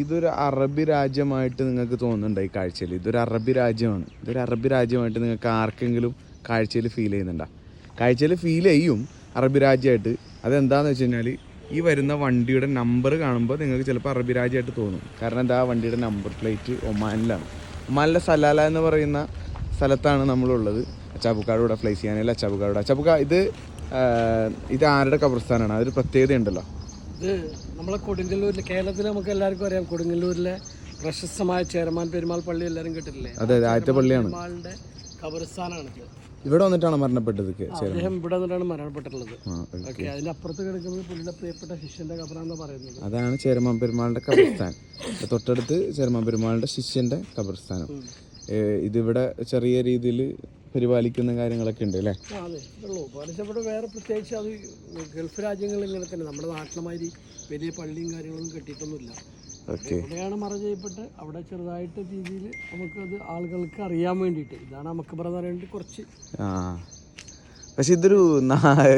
ഇതൊരു അറബി രാജ്യമായിട്ട് നിങ്ങൾക്ക് തോന്നുന്നുണ്ടോ ഈ കാഴ്ചയിൽ? ഇതൊരു അറബി രാജ്യമാണ്. ഇതൊരു അറബി രാജ്യമായിട്ട് നിങ്ങൾക്ക് ആർക്കെങ്കിലും കാഴ്ചയിൽ ഫീൽ ചെയ്യുന്നുണ്ടോ? കാഴ്ചയിൽ ഫീൽ ചെയ്യും അറബി രാജ്യമായിട്ട്. അതെന്താന്ന് വെച്ച് കഴിഞ്ഞാൽ ഈ വരുന്ന വണ്ടിയുടെ നമ്പർ കാണുമ്പോൾ നിങ്ങൾക്ക് ചിലപ്പോൾ അറബി രാജ്യമായിട്ട് തോന്നും. കാരണം എന്താ? വണ്ടിയുടെ നമ്പർ പ്ലേറ്റ് ഒമാനിലാണ്. ഒമാനിലെ സലാല എന്ന് പറയുന്ന സ്ഥലത്താണ് നമ്മളുള്ളത്. അച്ചാബുക്കാടൂടെ ഫ്ലൈസ് ചെയ്യാനില്ല അച്ചാബുക്കാടൂടെ അച്ചാബുക്ക ഇത് ഇത് ആരുടെ കബർസ്ഥാനാണ്? അതൊരു പ്രത്യേകത ഉണ്ടല്ലോ ഇത് നമ്മളെ കൊടുങ്ങല്ലൂരിൽ കേരളത്തിൽ നമുക്ക് എല്ലാവർക്കും അറിയാം കൊടുങ്ങല്ലൂരിലെ പ്രശസ്തമായ ചേരമാൻ പെരുമാൾ പള്ളി എല്ലാവരും കേട്ടിട്ടില്ലേ? അതെ ആദ്യത്തെ പള്ളിയാണ്. പെരുമാളിന്റെ ഇവിടെ വന്നിട്ടാണ് മരണപ്പെട്ടത് അദ്ദേഹം ഇവിടെ വന്നിട്ടാണ് മരണപ്പെട്ടിട്ടുള്ളത്. ഓക്കെ. അതിന്റെ അപ്പുറത്ത് കിടക്കുന്നത് പുള്ളിയുടെ പ്രിയപ്പെട്ട ശിഷ്യന്റെ ഖബറാന്ന് പറയുന്നത്. അതാണ് ചേരമാൻ പെരുമാളിന്റെ കബർസ്ഥാൻ തൊട്ടടുത്ത് ചേരമാൻ പെരുമാളിന്റെ ശിഷ്യന്റെ കബർസ്ഥാനം ഇതിവിടെ ചെറിയ രീതിയിൽ പരിപാലിക്കുന്ന കാര്യങ്ങളൊക്കെ ഉണ്ട് അല്ലേ? അതെ. ഉള്ളൂ വേറെ പ്രത്യേകിച്ച് അത് ഗൾഫ് രാജ്യങ്ങളിൽ ഇങ്ങനെ തന്നെ. നമ്മുടെ നാട്ടിലുമാതിരി വലിയ പള്ളിയും കാര്യങ്ങളൊന്നും കെട്ടിയിട്ടൊന്നുമില്ല. എവിടെയാണ് മറ ചെയ്യപ്പെട്ട് അവിടെ ചെറുതായിട്ട് രീതിയിൽ നമുക്കത് ആളുകൾക്ക് അറിയാൻ വേണ്ടിയിട്ട്. ഇതാണ് നമുക്ക് പറയാൻ കുറച്ച് ആ. പക്ഷെ ഇതൊരു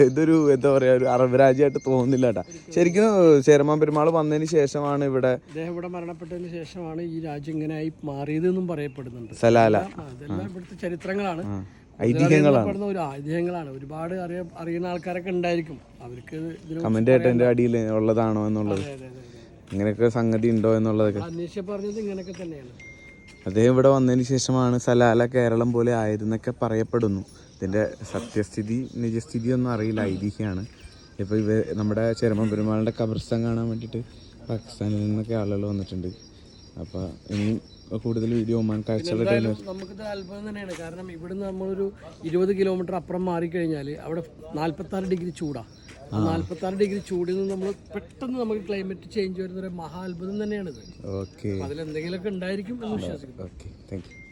ഇതൊരു എന്താ പറയാ ഒരു അറബ് രാജ്യമായിട്ട് തോന്നുന്നില്ല കേട്ടാ ശരിക്കും ചേരമാൻ പെരുമാൾ വന്നതിന് ശേഷമാണ് ഇവിടെ അദ്ദേഹം ഇവിടെ മരണപ്പെട്ടതിന് ശേഷമാണ് ഈ രാജ്യം ഇങ്ങനെയായി മാറിയത് എന്നും പറയപ്പെടുന്നുണ്ട്. സലാല. ഇതെല്ലാം ഇവിടുത്തെ ചരിത്രങ്ങളാണ്. ഐതിഹ്യങ്ങളാണ്. ഒരു ഐതിഹ്യങ്ങളാണ്. ഒരുപാട് അറിയ അറിയുന്ന ആൾക്കാരൊക്കെ ഉണ്ടായിരിക്കും. അവർക്ക് കമന്റ് ആയിട്ട് എന്റെ അടിയിൽ ഉള്ളതാണോ എന്നുള്ളത്. ഇങ്ങനെയൊക്കെ സംഗതി ഉണ്ടോ എന്നുള്ളതൊക്കെ. പറഞ്ഞത് ഇങ്ങനെയൊക്കെ തന്നെയാണ്. അദ്ദേഹം ഇവിടെ വന്നതിന് ശേഷമാണ് സലാല കേരളം പോലെ ആയതെന്നൊക്കെ പറയപ്പെടുന്നു. ഇതിന്റെ സത്യസ്ഥിതി നിജസ്ഥിതി ഒന്നും അറിയില്ല. ഐതിഹ്യമാണ്. ഇപ്പോൾ ഇവ നമ്മുടെ ചെറുമൻ പെരുമാളിന്റെ കബർസ്ഥാൻ കാണാൻ വേണ്ടിയിട്ട് പാകിസ്ഥാനിൽ നിന്നൊക്കെ ആളുകൾ വന്നിട്ടുണ്ട്. അപ്പോൾ ഇനിയും കൂടുതൽ വീഡിയോ ഒമാൻ കാഴ്ചകളുടെ നമുക്കിത് അത്ഭുതം തന്നെയാണ്. കാരണം ഇവിടുന്ന് നമ്മളൊരു ഇരുപത് കിലോമീറ്റർ അപ്പുറം മാറിക്കഴിഞ്ഞാൽ അവിടെ നാൽപ്പത്താറ് ഡിഗ്രി ചൂടാണ് നാല്പത്തി ആറ് ഡിഗ്രി ചൂടിൽ നിന്ന് നമ്മൾ പെട്ടെന്ന് നമുക്ക് ക്ലൈമറ്റ് ചേഞ്ച് വരുന്ന ഒരു മഹാ അത്ഭുതം തന്നെയാണിത്. ഓക്കെ അതിലെന്തെങ്കിലുമൊക്കെ ഉണ്ടായിരിക്കും എന്ന് വിശ്വസിക്കുന്നു. Okay thank you